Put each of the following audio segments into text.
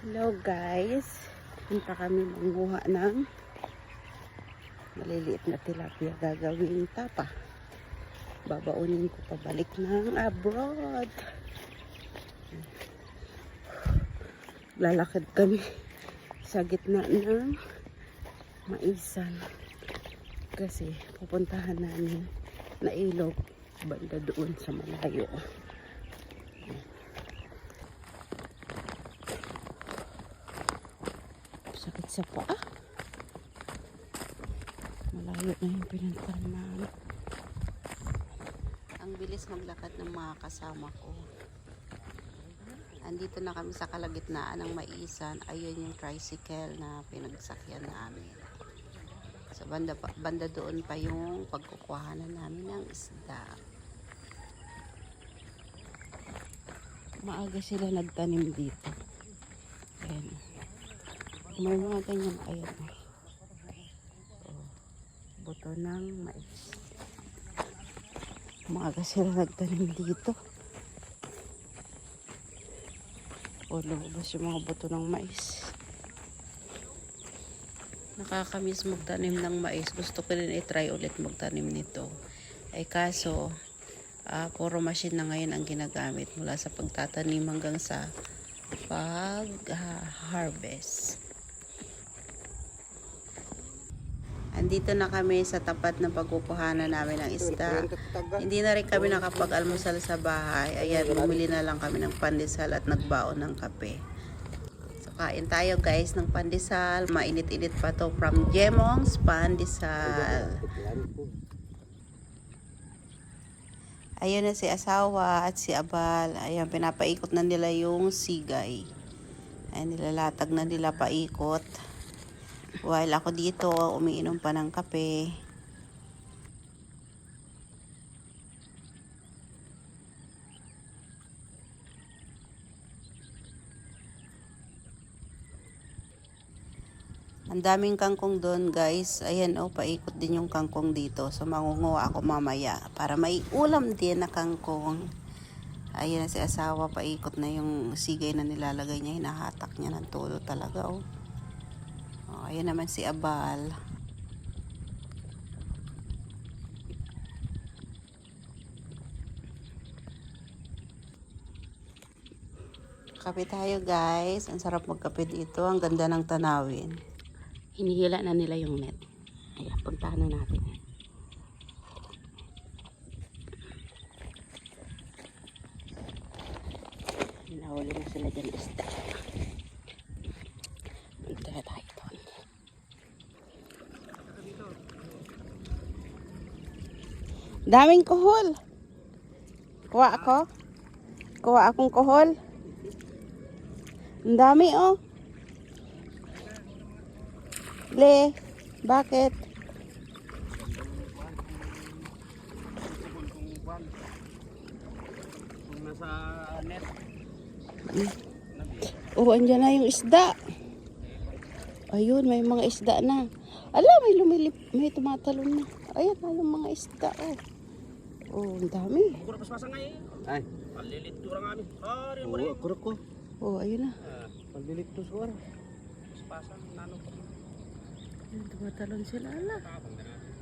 Hello guys. Punta kami manguha ng maliliit na tilapia gagawin tapa. Babaunin ko pabalik ng abroad. Lalakad kami sa gitna ng maisan. Kasi pupuntahan namin na ilog banda doon sa malayo. Sakit sa paa. Malayo na yung pinuntahan namin. Ang bilis maglakad ng mga kasama ko. Andito na kami sa kalagitnaan ng maisan. Ayun yung tricycle na pinagsakyan namin. Sa banda, banda doon pa yung pagkukuhanan namin ng isda. Maaga sila nagtanim dito. May mga ganyan ayan. Oh, buto ng mais. Maaga sila nagtanim dito. O lumabas yung mga buto ng mais. Nakakamiss magtanim ng mais. Gusto ko rin i-try ulit magtanim nito. Ay kaso, ah, puro machine na ngayon ang ginagamit mula sa pagtatanim hanggang sa pag-harvest. Andito na kami sa tapat ng pagkukuhanan namin ng isda. Hindi na rin kami nakapag-almusal sa bahay. Ayan, bumili na lang kami ng pandesal at nagbaon ng kape. So, kain tayo guys ng pandesal. Mainit-init pa to from Jemong's Pandesal. Ayun na si asawa at si Abal. Ayan, pinapaikot na nila yung sigay. Ayan, nilalatag na nila paikot. While ako dito, umiinom pa ng kape. Ang daming kangkong doon, guys. Ayan, oh, paikot din yung kangkong dito. So, mangunguha ako mamaya para may ulam din na kangkong. Ayan si asawa, paikot na yung sigay na nilalagay niya. Hinahatak niya ng todo talaga, oh. Oh ayan naman si Abal. Kape tayo, guys. Ang sarap magkape dito. Ang ganda ng tanawin. Hinihila na nila yung net. Ayan, puntahan na natin. Nahuli na sila dyan isda. Punta na tayo doon. Daming kuhol. Kuha ako. Kuha akong kuhol. Ang dami oh. Le, bakit? Oh, andyan na yung isda. Ayun, may mga isda na. Ala, may lumilip, may tumatalon na. Ayan, na yung mga isda, oh. Oh, ang dami. Kura pas pasang ay. Ay, Palilit turang amin. Ah, rin mo oo, rin. kurok ko. Oh, ayun na. Ah, Pagdilit to suwar. pas pasang nano ko. Ayun, tumatalon sila, ala. Tapang na natin.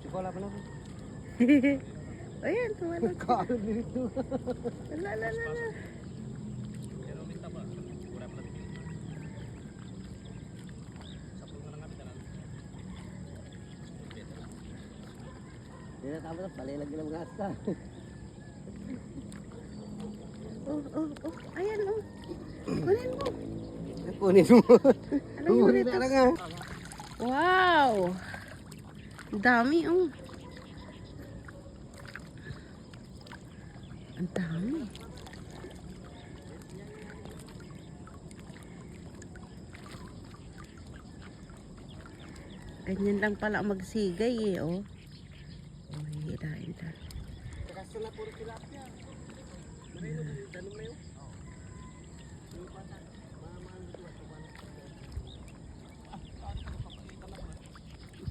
Sikola pala ko. Ayan, tumalon. Kaano dilit to? Ala, ala, ala, ala. Pero minta ba? Kura pala tingin. Sapul mo lang kami tanan. Hindi na palilag ng mga asa. Oh, oh, oh. Ayan, oh. Kunin mo. Kunin mo. Dito? na nga. Wow! Dami, oh. Ang dami. Ganyan lang pala magsigay eh. Oh, Na puro tilapia. Marino, tanong na yun.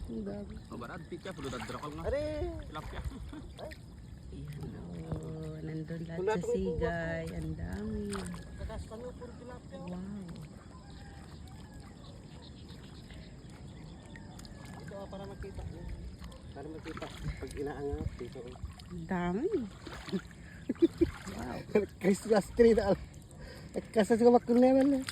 Ang dami. Mabarad, pitya, pulo dagdrakal nga. Are! Tilapia. Ayan, oh. Nandun lahat sa sigay. Ang Kami puro tilapia. Wow. Ito para makita. Para makita. Pag inaangat, dito. Dami. wow. Christmas tree na. Kasas ka makul naman eh.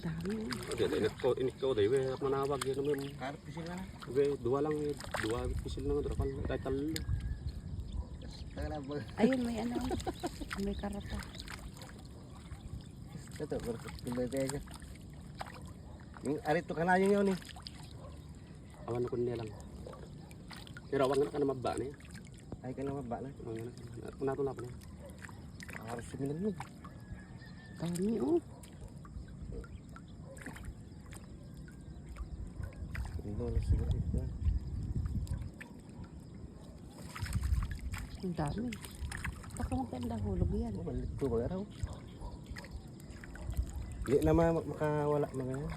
Dami. Jadi init ko init ko dai we manawag yun naman. Karpi sila. We dua lang yun. Dua pisil lang drakal kay talo. Tara ba? Ayun, may ano. May karapa. Ito, berkat kulay tayo. Yung arito ka na yun eh. Awan ko niya lang. Pero awang na ka na mabba niya. Ay ka na. Awang na. To na pa niya. Harus sumilan mo. Dami, oh. Hindi na siguro ito. Ang dami. Baka maganda hulog yan. Oh, Balik ko ba araw? Hindi na ma- makawala mga yan. Ay. Oh,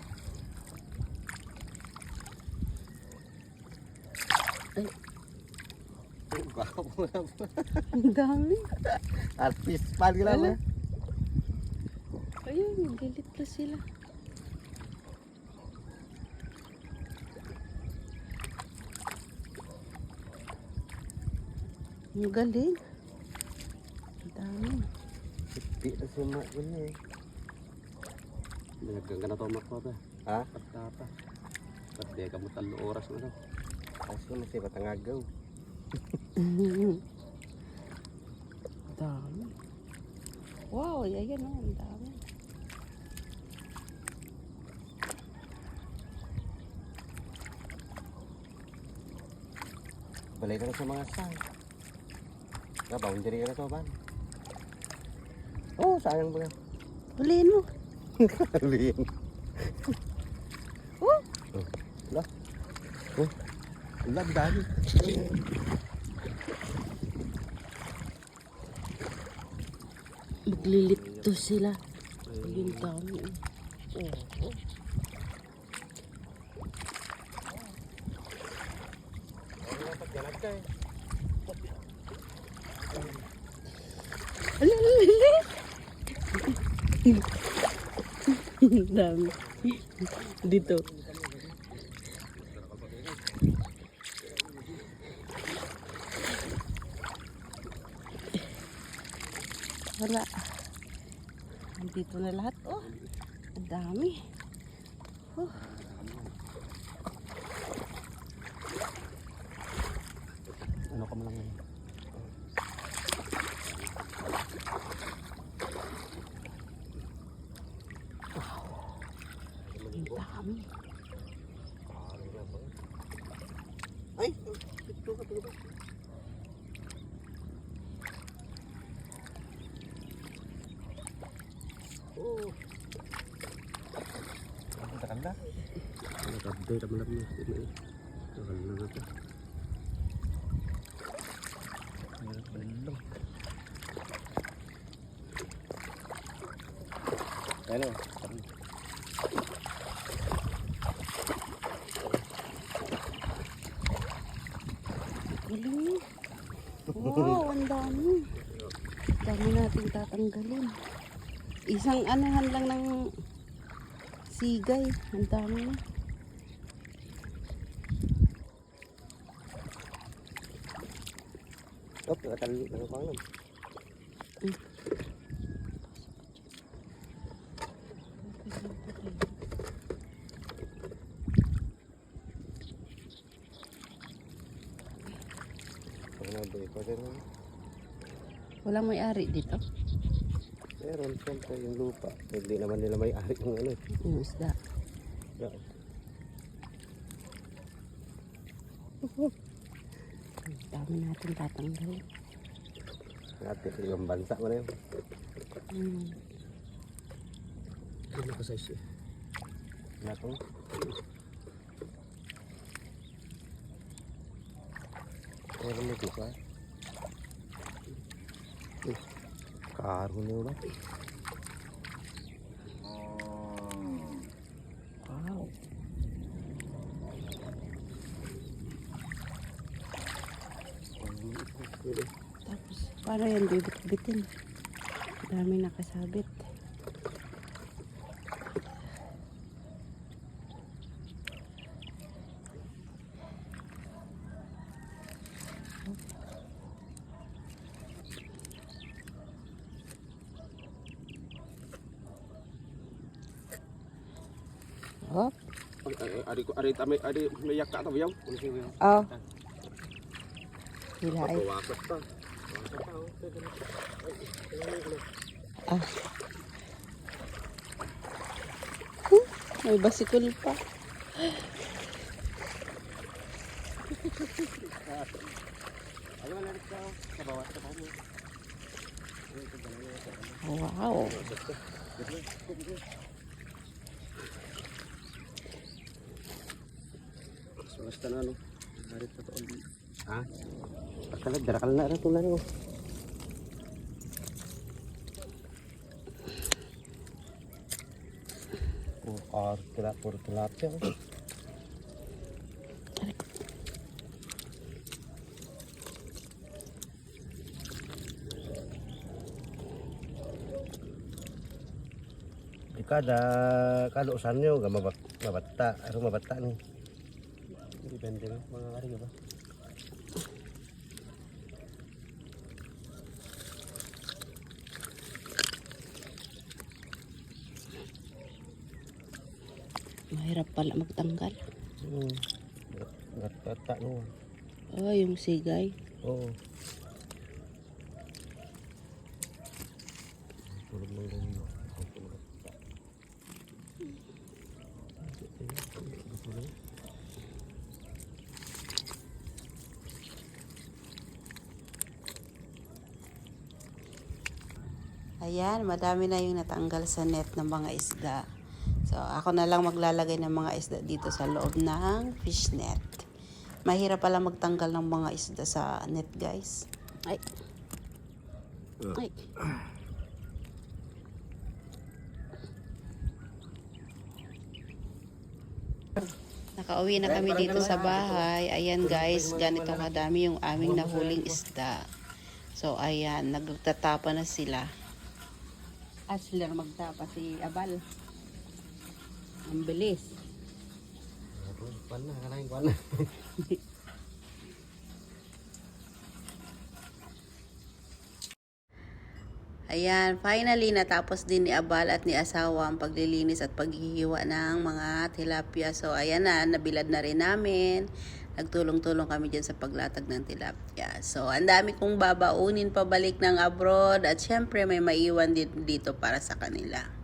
baka mo na po. Ang dami. Artist pa gila Wala. mo. Ayun, naglilit na sila. Ang galing. Ang dami. Di na si Mak gini eh. Naggang ka na to makwa ba. Ha? Pagkata. Pati ka mo talo oras na to. Kaso masih patangagaw. Ang dami. Wow, ayan oh, ang dami. Balay na sa mga sang. Nga, boundary ka na to, ban. Oh, sayang ba? Huliin mo. Liin. Oh, Wala. Oh. Wala, dami. sila. Ayun, dami. oh. Oh, oh. Dami. Dito. Wala. Dito na lahat. Oh, ang dami. Oh. Ano ka mo lang ngayon? Ay, ito ka tulo. Oh. Ang takanda. Ano ka ba ta malam na. Drakal na na to. Belum. Ano? Galing. Wow, ang dami. Dami natin tatanggalin. Isang anuhan lang ng sigay. Ang dami na. Oh, nakatali na ko alam. Pag nabuhay ko din. Walang may-ari dito. Meron siyempre yung lupa. Hindi naman nila may ari yung ano. Yung isda. Yeah. Dami natin tatanggalin. Natin yung bansa mo na yun. Hmm. Ano ka size? Natong. Meron mo dito ah. Eh, karo niyo ba? Wow. Tapos, paano yan bibit-bitin? Dami nakasabit. Hop. Ay, ay, Ari ko, ari tami, ari may yakka to yaw. Oh. Sila ay. Ah. Huh, may basikol pa. Wow. Basta na ano. Ari pa to. Ha? Akala, darakal na rin ito na rin. Oh, or tila, puro tilapia. oh. Di kada kada usan nyo ga mabat mabatta aro mabatta ni Depende na. Mga ari ba? Mahirap pala magtanggal. hmm gat gat no Oh, yung sigay. oo tulog lang lang yun Ayan, madami na yung natanggal sa net ng mga isda. So, ako na lang maglalagay ng mga isda dito sa loob ng fish net. Mahirap pala magtanggal ng mga isda sa net, guys. Ay. Ay. Nakauwi na kami dito sa bahay. Ayan guys, ganito kadami yung aming nahuling isda. So ayan, nagtatapa na sila. Na magtapa si Abal. Ang bilis. Kuan na, kalahin kuan na. Ayan, finally natapos din ni Abal at ni asawa ang paglilinis at paghihiwa ng mga tilapia. So ayan na, nabilad na rin namin. Nagtulong-tulong kami dyan sa paglatag ng tilapia. So ang dami kong babaunin pabalik ng abroad at syempre may maiwan dito para sa kanila.